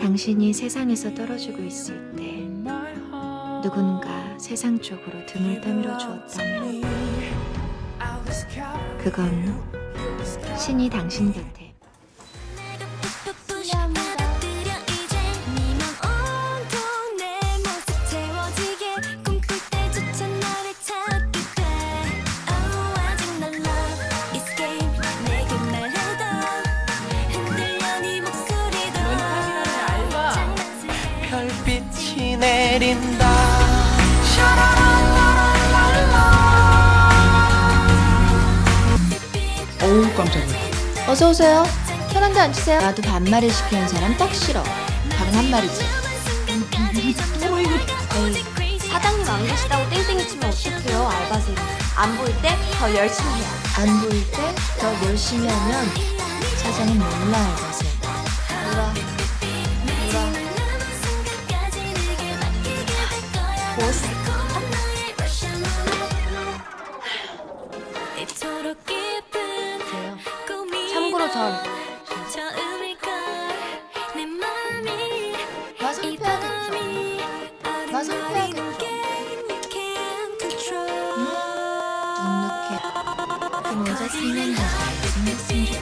당신이 세상에서 떨어지고 있을 때 누군가 세상 쪽으로 등을 떠밀어 주었다면 그건 신이 당신 곁에 별빛이 내린다 어우 깜짝이야. 어서 오세요. 편한데 앉으세요. 나도 반말을 시키는 사람 딱 싫어. 다른 한 말이지. 에이, 사장님 안 계시다고 땡땡이 치면 어떡해요, 알바생. 안 보일 때 더 열심히 해야 안 보일 때 더 열심히 하면 사장은 몰라, 알 보스. 돼요. 참고로 전 와서 흡해야겠죠. 와서 흡해야겠죠. 눅눅해. 그 모자 잘생겼으면 좋겠네.